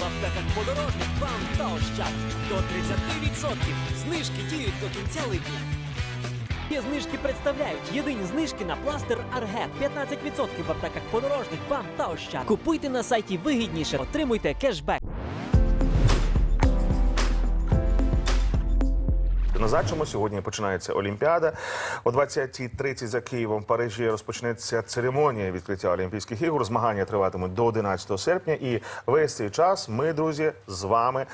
в аптеках подорожник, вам та. До 30% знижки діють до кінця липня. Є знижки представляють єдині знижки на пластир Аргет. 15% в аптеках подорожник, вам та ощад. Купуйте на сайті вигідніше, отримуйте кешбек. Назначимо сьогодні починається Олімпіада. О 20.30 за Києвом в Парижі розпочнеться церемонія відкриття Олімпійських ігор. Змагання триватимуть до 11 серпня. І весь цей час ми, друзі, з вами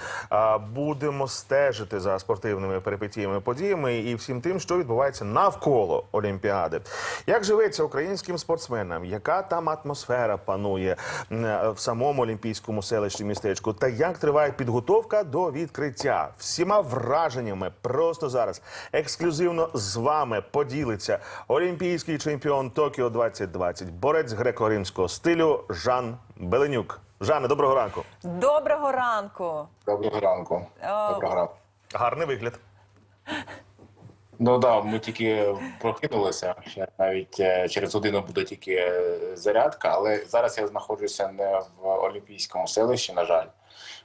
будемо стежити за спортивними перипетіями, подіями і всім тим, що відбувається навколо Олімпіади. Як живеться українським спортсменам? Яка там атмосфера панує в самому олімпійському селищі містечку? Та як триває підготовка до відкриття? Всіма враженнями просто зараз ексклюзивно з вами поділиться олімпійський чемпіон Токіо 2020, борець греко-римського стилю Жан Беленюк. Жане, доброго ранку. Доброго ранку. Доброго ранку. О. Доброго ранку. Гарний вигляд. Ну да, ми тільки прокинулися. Ще навіть е, через годину буде тільки е, зарядка, але зараз я знаходжуся не в Олімпійському селищі, на жаль.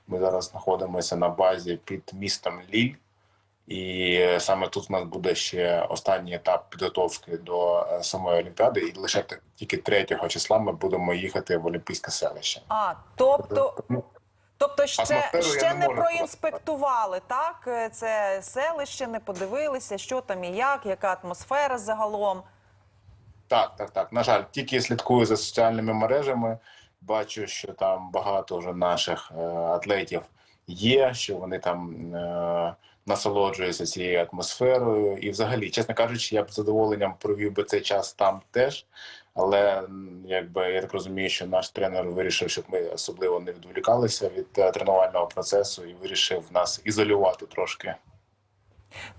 Ми зараз знаходимося на базі під містом Ліль. І е, саме тут у нас буде ще останній етап підготовки до е, самої Олімпіади, і лише тільки 3 числа ми будемо їхати в Олімпійське селище. А, тобто, тобто ще, ще не не проінспектували, так? Е, Це селище, не подивилися, що там і як, яка атмосфера загалом. Так, так, так. На жаль, тільки слідкую за соціальними мережами. Бачу, що там багато вже наших е, атлетів є, що вони там е, насолоджуються цією атмосферою. І, взагалі, чесно кажучи, я б з задоволенням провів би цей час там теж. Але якби я так розумію, що наш тренер вирішив, щоб ми особливо не відволікалися від е, тренувального процесу і вирішив нас ізолювати трошки.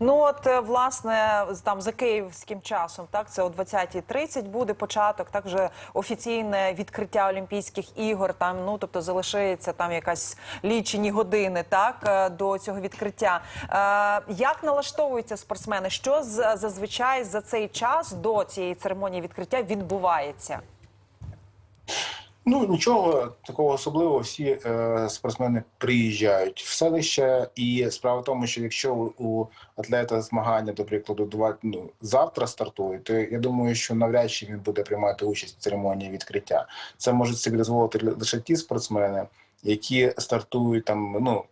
Ну от е, власне там за київським часом, так це о 20.30 буде початок. Так вже офіційне відкриття Олімпійських ігор. Там ну тобто залишається там якась лічені години, так е, до цього відкриття. Е, як налаштовуються спортсмени? Що зазвичай за цей час до цієї церемонії відкриття відбувається? Ну нічого такого особливого. Всі е, спортсмени приїжджають в селище, і справа в тому, що якщо у- атлета змагання, до прикладу, два ну завтра стартує, то я думаю, що навряд чи він буде приймати участь в церемонії відкриття. Це можуть собі дозволити лише ті спортсмени, які стартують там ну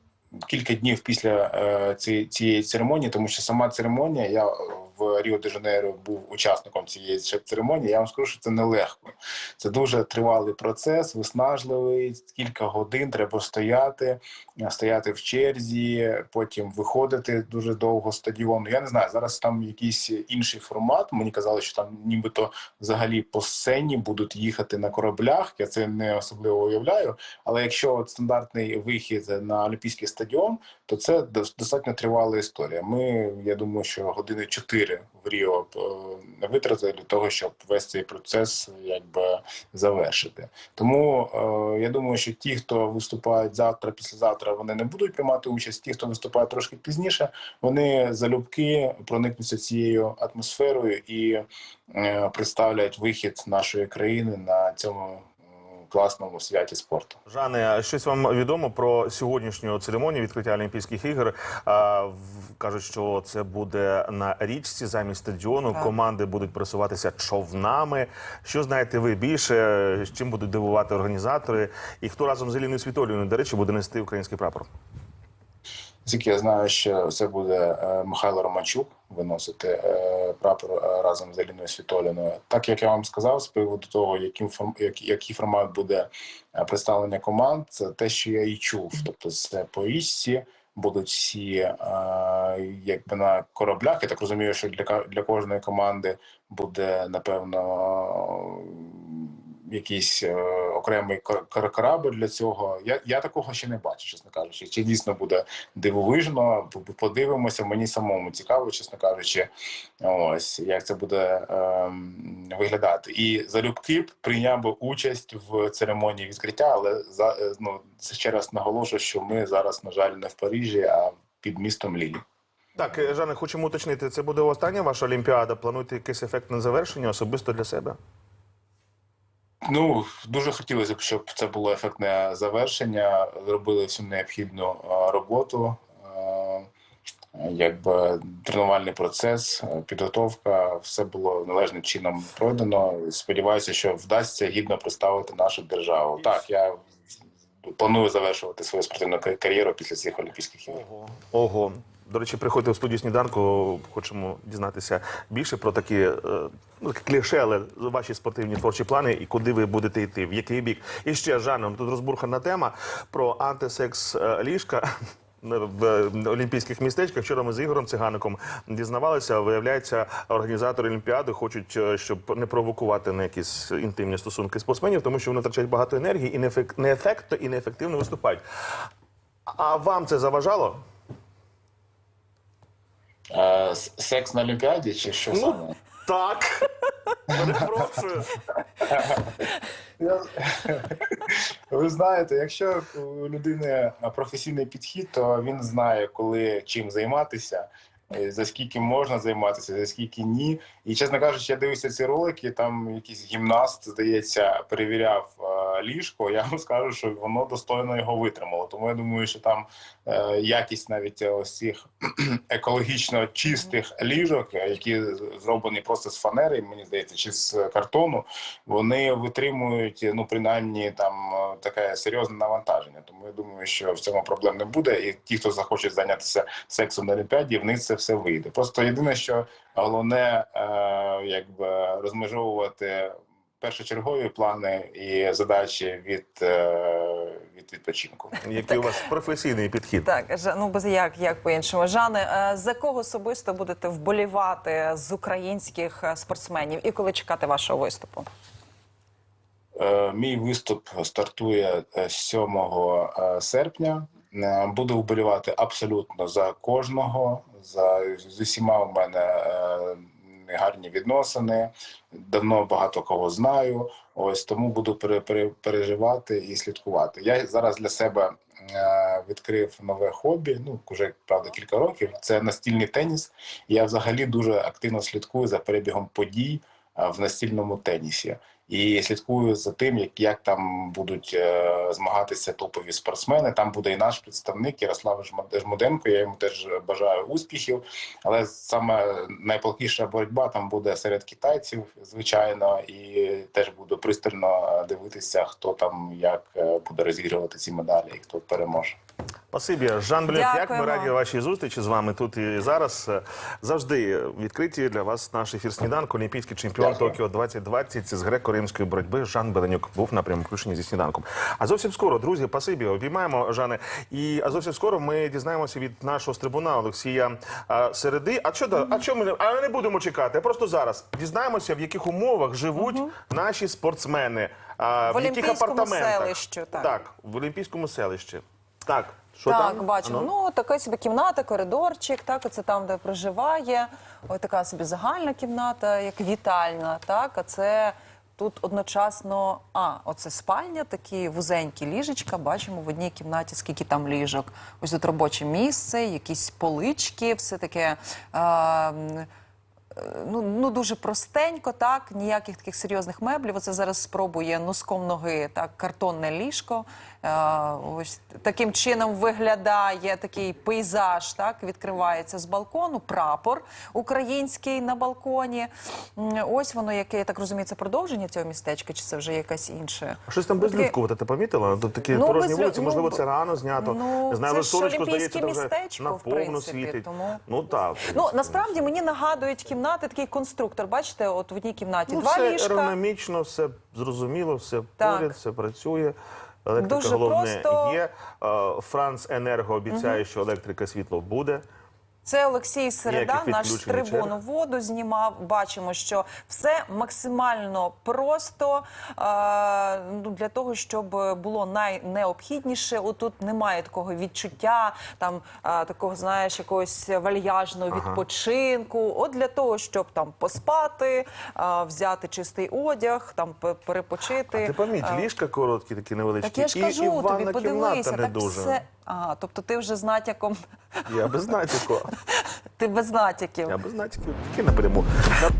кілька днів після е, цієї, церемонії, тому що сама церемонія, я в Ріо де Жанейро був учасником цієї церемонії. Я вам скажу, що це нелегко. Це дуже тривалий процес, виснажливий. Кілька годин треба стояти, е, стояти в черзі, потім виходити дуже довго з стадіону. Я не знаю, зараз там якийсь інший формат. Мені казали, що там нібито взагалі по сцені будуть їхати на кораблях. Я це не особливо уявляю. Але якщо от стандартний вихід на Олімпійський стадіон, то це достатньо тривала історія. Ми, я думаю, що години 4 в Ріо е, витратили для того, щоб весь цей процес якби завершити. Тому е, я думаю, що ті, хто виступають завтра, післязавтра, вони не будуть приймати участь. Ті, хто виступає трошки пізніше, вони залюбки проникнуться цією атмосферою і е, представлять вихід нашої країни на цьому класному святі спорту. Жане, а щось вам відомо про сьогоднішню церемонію відкриття Олімпійських ігор? А, в- кажуть, що це буде на річці замість стадіону. Так. Команди будуть пересуватися човнами. Що знаєте ви більше? З чим будуть дивувати організатори? І хто разом з Еліною Світолією, до речі, буде нести український прапор? Тільки я знаю, що це буде е, Михайло Романчук виносити е, прапор е, разом з Еліною Світоліною. Так як я вам сказав, з приводу того, яким який формат буде представлення команд, це те, що я і чув. Тобто, це по річці будуть всі якби на кораблях. Я так розумію, що для для кожної команди буде напевно якийсь е, окремий кор- кор- корабль для цього. Я, я такого ще не бачу, чесно кажучи. Чи дійсно буде дивовижно? Подивимося. Мені самому цікаво, чесно кажучи, ось як це буде ем, виглядати. І залюбки прийняв би участь в церемонії відкриття, але за е, ну це ще раз наголошую, що ми зараз, на жаль, не в Парижі, а під містом Лілі. Так, е, Жане, хочемо уточнити. Це буде остання ваша олімпіада. Плануєте якийсь ефект на завершення особисто для себе? Ну дуже хотілося б, щоб це було ефектне завершення. Зробили всю необхідну е, роботу. Е, Якби тренувальний процес, е, підготовка, все було належним чином пройдено. Сподіваюся, що вдасться гідно представити нашу державу. Так, я планую завершувати свою спортивну кар'єру після цих Олімпійських ігор. Ого. Ого. До речі, приходьте в студію сніданку. Хочемо дізнатися більше про такі е, ну, кліше, але ваші спортивні творчі плани і куди ви будете йти, в який бік. І ще Жанна, тут розбурхана тема про антисекс е, ліжка. В олімпійських містечках вчора ми з Ігорем Цигаником дізнавалися. Виявляється, організатори Олімпіади хочуть, е, щоб не провокувати на якісь інтимні стосунки спортсменів, тому що вони втрачають багато енергії і неефек- неефектно і неефективно виступають. А вам це заважало? С- Секс на Олімпіаді чи що саме? Ну, так. Перепрошую. Я- Ви знаєте, якщо у людини професійний підхід, то він знає, коли чим займатися, е, за скільки можна займатися, за скільки ні. І чесно кажучи, я дивився ці ролики. Там якийсь гімнаст, здається, перевіряв е, ліжко. Я вам скажу, що воно достойно його витримало. Тому я думаю, що там е, якість навіть ось цих екологічно чистих ліжок, е, які зроблені просто з фанери, мені здається, чи з картону, вони витримують ну принаймні там е, таке серйозне навантаження. Тому я думаю, що в цьому проблем не буде. І ті, хто захоче зайнятися сексом на Олімпіаді, в них це все вийде. Просто єдине, що головне, е, якби розмежовувати першочергові плани і задачі від, е, від відпочинку. Який у вас професійний підхід? Так, ну без як, як по-іншому. Жане, е, за кого особисто будете вболівати з українських е, спортсменів і коли чекати вашого виступу? Мій виступ стартує е, 7 е, серпня. Буду вболівати абсолютно за кожного. За з усіма у мене е, гарні відносини. Давно багато кого знаю. Ось тому буду пере, пере, переживати і слідкувати. Я зараз для себе е, відкрив нове хобі. Ну вже правда кілька років. Це настільний теніс. Я взагалі дуже активно слідкую за перебігом подій е, в настільному тенісі. І слідкую за тим, як, як там будуть е, змагатися топові спортсмени. Там буде і наш представник Ярослав Жмуденко. Я йому теж бажаю успіхів. Але саме найпалкіша боротьба там буде серед китайців, звичайно, і теж буду пристально дивитися, хто там як е, буде розігрувати ці медалі і хто переможе. Спасибі, Жан Блюк, як ми раді вашій зустрічі з вами тут і зараз. Е, Завжди відкриті для вас наш ефір сніданку. Олімпійський чемпіон Дякую. Токіо 2020 з греко-римської боротьби Жан Беленюк був на прямому включенні зі сніданком. А зовсім скоро, друзі, спасибі, обіймаємо Жане. І а зовсім скоро ми дізнаємося від нашого стрибуна Олексія а, Середи. А що да? А що ми не а не будемо чекати? Просто зараз дізнаємося, в яких умовах живуть наші спортсмени. А, В в яких апартаментах селищі, так. так, в Олімпійському селищі. Так, що так, там? бачимо. Ано? Ну, така собі кімната, коридорчик, так, оце там, де проживає. Ось така собі загальна кімната, як вітальна, так, а це тут одночасно, а, оце спальня, такі вузенькі ліжечка, бачимо в одній кімнаті, скільки там ліжок. Ось тут робоче місце, якісь полички, все таке. е, ну, ну дуже простенько, так ніяких таких серйозних меблів. Оце зараз спробує носком ноги, так картонне ліжко. Е, ось таким чином виглядає такий пейзаж. Так відкривається з балкону. Прапор український на балконі. Ось воно, яке я так розумію, це продовження цього містечка, чи це вже якась інше? Щось там безлюдкувати, ти помітила? Тут такі Ну, порожні вулиці, ну, можливо, це рано знято. ну, не знаю, це ж олімпійське вже містечко, в принципі, світить. тому- Ну так. Ну насправді мені нагадують кімнати такий конструктор. Бачите, от в одній кімнаті ну, два все ліжка. ергономічно, все зрозуміло, все Так. поряд, все працює. Електрика Дуже головне просто. є. Франц Енерго обіцяє, що електрика світло буде. Це Олексій Середа, наш з трибуну воду знімав. Бачимо, що все максимально просто ну, для того, щоб було найнеобхідніше. Отут немає такого відчуття, там такого, знаєш, якогось вальяжного відпочинку. От для того, щоб там поспати, взяти чистий одяг, там перепочити. А ти поміть, Е, ліжка короткі, такі невеличкі, Так я ж і, кажу і тобі, подивися, не дуже. все. Ага, тобто ти вже з натяком, Я без натяку. ти без натяків. Я без натяків. Тільки напряму. На-